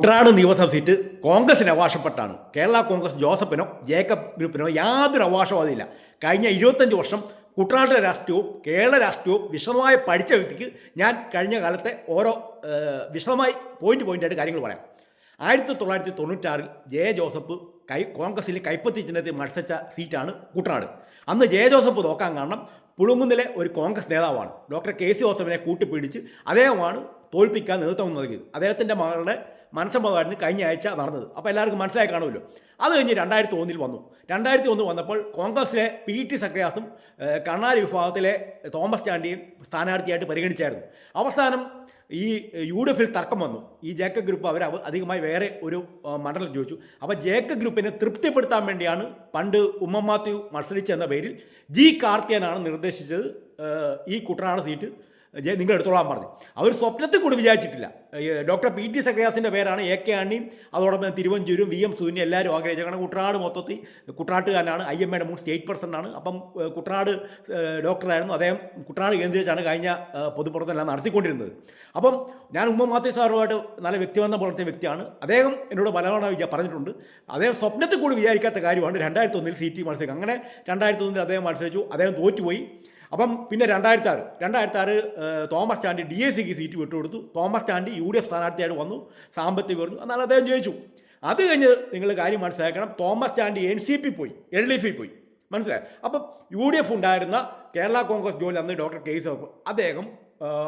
കുട്ടനാട് നിയമസഭ സീറ്റ് കോൺഗ്രസിന് അവകാശപ്പെട്ടാണ്. കേരള കോൺഗ്രസ് ജോസഫിനോ ജേക്കബ് ഗ്രൂപ്പിനോ യാതൊരു അവകാശവാദമില്ല കഴിഞ്ഞ ഇരുപത്തഞ്ച് വർഷം കുട്ടനാട്ടിലെ രാഷ്ട്രീയവും കേരള രാഷ്ട്രീയവും വിശദമായി പഠിച്ച വ്യക്തിക്ക് ഞാൻ കഴിഞ്ഞ കാലത്തെ ഓരോ വിശദമായി പോയിന്റ് പോയിന്റായിട്ട് കാര്യങ്ങൾ പറയാം. ആയിരത്തി തൊള്ളായിരത്തി തൊണ്ണൂറ്റാറിൽ ജെ. ജോസഫ് കൈ കോൺഗ്രസിൽ കൈപ്പത്തി ചിഹ്നത്തിൽ മത്സരിച്ച സീറ്റാണ് കുട്ടനാട്. അന്ന് ജെ. ജോസഫ് നോക്കാൻ കാരണം പുളുങ്കുന്നിലെ ഒരു കോൺഗ്രസ് നേതാവാണ്. Doctor K. സി. ജോസഫിനെ കൂട്ടിപ്പിടിച്ച് അദ്ദേഹമാണ് തോൽപ്പിക്കാൻ നേതൃത്വം നൽകിയത്. അദ്ദേഹത്തിന്റെ മകളുടെ മനസ്സമ്മതമായിരുന്നു കഴിഞ്ഞ ആഴ്ച നടന്നത്. അപ്പോൾ എല്ലാവർക്കും മനസ്സിലായി കാണുമല്ലോ. അത് കഴിഞ്ഞ് രണ്ടായിരത്തി ഒന്നിൽ വന്നു. രണ്ടായിരത്തി ഒന്ന് വന്നപ്പോൾ കോൺഗ്രസിലെ പി ടി സക്രിയാസും കണ്ണാരി വിഭാഗത്തിലെ തോമസ് ചാണ്ടിയും സ്ഥാനാർത്ഥിയായിട്ട് പരിഗണിച്ചായിരുന്നു. അവസാനം ഈ യു ഡി എഫിൽ തർക്കം വന്നു. ഈ ജേക്ക ഗ്രൂപ്പ് അവർ അധികമായി വേറെ ഒരു മണ്ഡലം ചോദിച്ചു. അപ്പോൾ ജേക്ക ഗ്രൂപ്പിനെ തൃപ്തിപ്പെടുത്താൻ വേണ്ടിയാണ് പണ്ട് ഉമ്മമാത്യു മത്സരിച്ചെന്ന പേരിൽ ജി കാർത്തിയനാണ് നിർദ്ദേശിച്ചത് ഈ കുട്ടനാട് സീറ്റ് നിങ്ങൾ എടുത്തോളാൻ പറഞ്ഞു. അവർ സ്വപ്നത്തിൽ കൂടി വിചാരിച്ചിട്ടില്ല. ഡോക്ടർ പി ടി സക്രിയാസിന്റെ പേരാണ് എ കെ അണ്ണിയും അതോടൊപ്പം തിരുവഞ്ചൂരും വി എം സൂര്യനും എല്ലാവരും ആഗ്രഹിച്ചു. കാരണം കുട്ടനാട് മൊത്തത്തിൽ കുട്ടനാട്ടുകാരനാണ്. ഐ എം എയുടെ മൂന്ന് സ്റ്റേറ്റ് പേഴ്സണാണ് അപ്പം ഏഹ്, കുട്ടനാട് ഡോക്ടറായിരുന്നു. അദ്ദേഹം കുട്ടനാട് കേന്ദ്രീകരിച്ചാണ് കഴിഞ്ഞ പൊതുപ്രവർത്തനം നടത്തിക്കൊണ്ടിരുന്നത്. അപ്പം ഞാൻ ഉമ്മ മാത്യു സാറുമായിട്ട് നല്ല വ്യക്തിബന്ധം പുലർത്തിയ വ്യക്തിയാണ്. അദ്ദേഹം എന്നോട് പലതവണ പറഞ്ഞിട്ടുണ്ട്. അദ്ദേഹം സ്വപ്നത്തിൽ കൂടി വിചാരിക്കാത്ത കാര്യമാണ് രണ്ടായിരത്തി ഒന്നിൽ സി ടി മത്സരിക്കുക. അങ്ങനെ രണ്ടായിരത്തി ഒന്നിൽ അദ്ദേഹം മത്സരിച്ചു. അദ്ദേഹം തോറ്റുപോയി. അപ്പം പിന്നെ രണ്ടായിരത്തി ആറ് രണ്ടായിരത്തി ആറ് തോമസ് ചാണ്ടി ഡി എ സിക്ക് സീറ്റ് വിട്ടുകൊടുത്തു. Thomas Chandy U D F സ്ഥാനാർത്ഥിയായിട്ട് വന്നു. സാമ്പത്തിക കുറഞ്ഞു എന്നാൽ അദ്ദേഹം ജയിച്ചു. അത് കഴിഞ്ഞ് നിങ്ങൾ കാര്യം മനസ്സിലാക്കണം. Thomas Chandy N C P പോയി. എൽ ഡി എഫിൽ പോയി. മനസ്സിലായി? അപ്പം യു ഡി എഫ് ഉണ്ടായിരുന്ന കേരള കോൺഗ്രസ് ജോലി അന്ന് ഡോക്ടർ കെ സി അദ്ദേഹം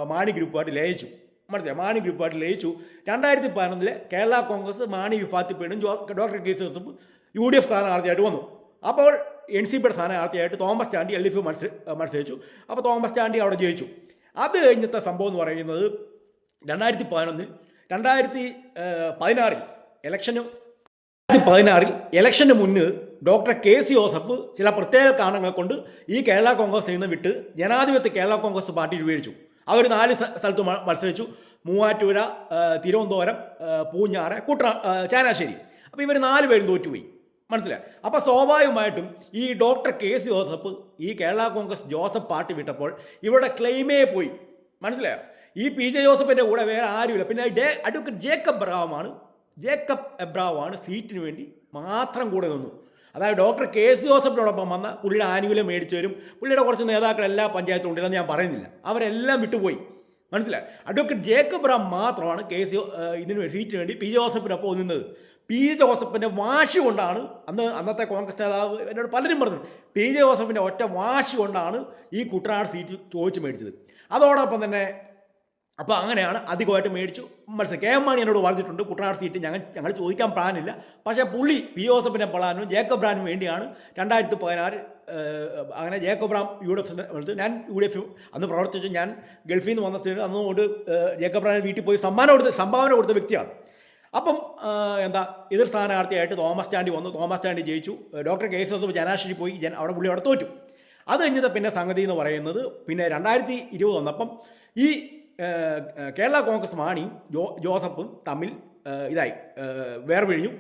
മാണി ഗ്രൂപ്പുമായിട്ട് ലയിച്ചു. മനസ്സിലായി? മാണി ഗ്രൂപ്പുമായിട്ട് ലയിച്ചു. രണ്ടായിരത്തി പതിനൊന്നിലെ കേരള കോൺഗ്രസ് മാണി വിഭാഗത്തിൽ ജോ doctor K C U D F സ്ഥാനാർത്ഥിയായിട്ട് വന്നു. അപ്പോൾ എൻ സി പിയുടെ സ്ഥാനാർത്ഥിയായിട്ട് തോമസ് ചാണ്ടി എൽ എഫ് മത്സരി മത്സരിച്ചു. അപ്പോൾ തോമസ് ചാണ്ടി അവിടെ ജയിച്ചു. അത് കഴിഞ്ഞത്തെ സംഭവം എന്ന് പറയുന്നത് രണ്ടായിരത്തി പതിനൊന്നിൽ രണ്ടായിരത്തി പതിനാറിൽ ഇലക്ഷന് രണ്ടായിരത്തി പതിനാറിൽ ഇലക്ഷന് മുന്ന് ഡോക്ടർ കെ സി ജോസഫ് ചില പ്രത്യേക കാരണങ്ങൾ കൊണ്ട് ഈ കേരള കോൺഗ്രസ് നിന്ന് വിട്ട് ജനാധിപത്യ കേരള കോൺഗ്രസ് പാർട്ടി രൂപീകരിച്ചു. അവർ നാല് സ്ഥലത്ത് മത്സരിച്ചു. മൂവാറ്റുപുഴ തിരുവനന്തപുരം പൂഞ്ഞാറ് കുട്ട ചാനാശ്ശേരി അപ്പോൾ ഇവർ നാല് പേരും തോറ്റുപോയി. മനസ്സിലായി? അപ്പോൾ സ്വാഭാവികമായിട്ടും ഈ ഡോക്ടർ കെ സി ജോസഫ് ഈ കേരള കോൺഗ്രസ് ജോസഫ് പാർട്ടി വിട്ടപ്പോൾ ഇവിടെ ക്ലെയിമേ പോയി. മനസ്സിലായോ? ഈ പി ജെ ജോസഫിന്റെ കൂടെ വേറെ ആരുമില്ല. പിന്നെ ഡേ അഡ്വക്കേറ്റ് ജേക്കബ് ബ്രാവുമാണ് ജേക്കബ് എബ്രാവാണ് സീറ്റിന് വേണ്ടി മാത്രം കൂടെ നിന്നു. അതായത് ഡോക്ടർ കെ സി ജോസഫിനോടൊപ്പം വന്ന പുള്ളിയുടെ ആനുകൂല്യം മേടിച്ചു വരും പുള്ളിയുടെ കുറച്ച് നേതാക്കൾ എല്ലാ പഞ്ചായത്തും ഉണ്ടെന്ന് ഞാൻ പറയുന്നില്ല. അവരെല്ലാം വിട്ടുപോയി. മനസ്സിലായി? അഡ്വക്കേറ്റ് ജേക്കബ് റാം മാത്രമാണ് കെ സി ഇതിന് വേണ്ടി സീറ്റിന് വേണ്ടി പി ജോസഫിനൊപ്പം നിന്നത്. പി. ജോസഫിന്റെ വാശി കൊണ്ടാണ് അന്ന് അന്നത്തെ കോൺഗ്രസ് നേതാവ് എന്നോട് പലരും പറഞ്ഞു പി. ജോസഫിന്റെ ഒറ്റ വാശി കൊണ്ടാണ് ഈ കുട്ടനാട് സീറ്റ് ചോദിച്ച് മേടിച്ചത്. അതോടൊപ്പം തന്നെ അപ്പോൾ അങ്ങനെയാണ് അധികമായിട്ട് മേടിച്ചു. മത്സരം. കെ. എം. മാണി എന്നോട് പറഞ്ഞിട്ടുണ്ട് കുട്ടനാട് സീറ്റ് ഞങ്ങൾ ഞങ്ങൾ ചോദിക്കാൻ പ്ലാനില്ല. പക്ഷേ പുള്ളി പി. ജോസഫിന്റെ പ്ലാനും ജേക്കബ് ബ്രാനും വേണ്ടിയാണ് രണ്ടായിരത്തി പതിനാറ് അങ്ങനെ ജേക്കബ് റാം യു ഡി എഫ് ഞാൻ യു ഡി എഫ് അന്ന് പ്രവർത്തിച്ചു. ഞാൻ ഗൾഫിൽ നിന്ന് വന്ന സ്ഥിതി അന്നുകൊണ്ട് ജേക്കബ് ബ്രാൻ വീട്ടിൽ പോയി സമ്മാനം കൊടുത്ത് സംഭാവന കൊടുത്ത വ്യക്തിയാണ്. അപ്പം എന്താ എതിർ സ്ഥാനാർത്ഥിയായിട്ട് തോമസ് ചാണ്ടി വന്നു. തോമസ് ചാണ്ടി ജയിച്ചു. ഡോക്ടർ കെ എസ് ജോസഫ് ജനാശ്ശേരി പോയി. ജന അവിടെ പുള്ളി അവിടെ തോറ്റു. അത് കഴിഞ്ഞത് പിന്നെ സംഗതി എന്ന് പറയുന്നത് പിന്നെ രണ്ടായിരത്തി ഇരുപത് വന്നപ്പം ഈ കേരള കോൺഗ്രസ് മാണി ജോ ജോസഫും തമ്മിൽ ഇതായി. വേർപിഴിഞ്ഞു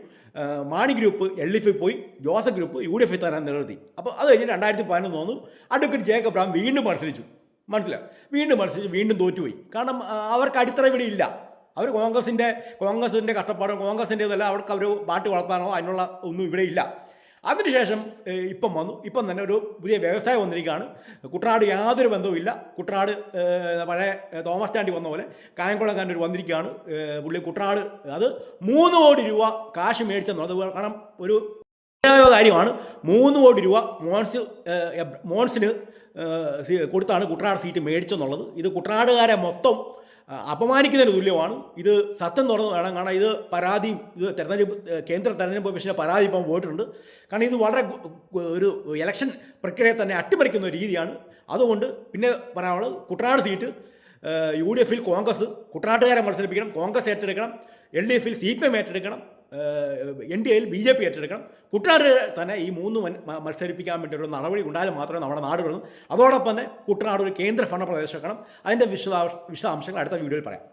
മാണി ഗ്രൂപ്പ് എൽ എഫിൽ പോയി. ജോസഫ് ഗ്രൂപ്പ് യു ഡി എഫിൽ തരാൻ നിലനിർത്തി. അപ്പോൾ അത് കഴിഞ്ഞ് രണ്ടായിരത്തി പതിനൊന്ന് വന്നു. അഡ്വക്കേറ്റ് ജേക്കബ് റാം വീണ്ടും മത്സരിച്ചു. മനസ്സിലായി? വീണ്ടും മത്സരിച്ച്. വീണ്ടും തോറ്റുപോയി. കാരണം അവർക്ക് അടിത്തറ ഇവിടെ ഇല്ല. അവർ കോൺഗ്രസിന്റെ കോൺഗ്രസിന്റെ കഷ്ടപ്പാടും കോൺഗ്രസിന്റെ ഇതല്ല അവർക്ക് അവർ പാട്ട് വളർത്താനോ അതിനുള്ള ഒന്നും ഇവിടെ ഇല്ല. അതിനുശേഷം ഇപ്പം വന്നു. ഇപ്പം തന്നെ ഒരു പുതിയ വ്യവസായം വന്നിരിക്കുകയാണ്. കുട്ടനാട് യാതൊരു ബന്ധവുമില്ല കുട്ടനാട് പഴയ തോമസ് ചാണ്ടി വന്ന പോലെ കായംകുളം കായംകുളംകാരൻ ഒരു വന്നിരിക്കുകയാണ്. പുള്ളി കുട്ടനാട് അത് മൂന്ന് കോടി രൂപ കാശ് മേടിച്ചെന്നുള്ളത് കാരണം ഒരു കാര്യമാണ്. മൂന്ന് കോടി രൂപ മോൻസ് മോൺസിന് കൊടുത്താണ് കുട്ടനാട് സീറ്റ് മേടിച്ചെന്നുള്ളത്. ഇത് കുട്ടനാടുകാരെ മൊത്തം അപമാനിക്കുന്നതിന് തുല്യമാണ്. ഇത് സത്യം തുറന്ന് വേണം. കാരണം ഇത് പരാതി ഇത് തെരഞ്ഞെടുപ്പ് കേന്ദ്ര തെരഞ്ഞെടുപ്പ് കമ്മീഷന്റെ പരാതി ഇപ്പം പോയിട്ടുണ്ട്. കാരണം ഇത് വളരെ ഒരു ഇലക്ഷൻ പ്രക്രിയയെ തന്നെ അട്ടിമറിക്കുന്ന ഒരു രീതിയാണ്. അതുകൊണ്ട് പിന്നെ പറയാനുള്ളത് കുട്ടനാട് സീറ്റ് യു ഡി എഫിൽ കോൺഗ്രസ് കുട്ടനാട്ടുകാരെ മത്സരിപ്പിക്കണം കോൺഗ്രസ് ഏറ്റെടുക്കണം എൽ ഡി എഫിൽ സി പി എം ഏറ്റെടുക്കണം എൻ ഡി എയിൽ ബി ജെ പി ഏറ്റെടുക്കണം. കുട്ടനാട് തന്നെ ഈ മൂന്ന് മത്സരിപ്പിക്കാൻ വേണ്ടി ഒരു നടപടി ഉണ്ടായാൽ മാത്രമേ നമ്മുടെ നാട് വരുന്നു അതോടൊപ്പം തന്നെ കുട്ടനാട് ഒരു കേന്ദ്ര ഭരണ പ്രദേശമാക്കണം അതിന്റെ വിശദാംശ വിശദാംശങ്ങൾ അടുത്ത വീഡിയോയിൽ പറയാം.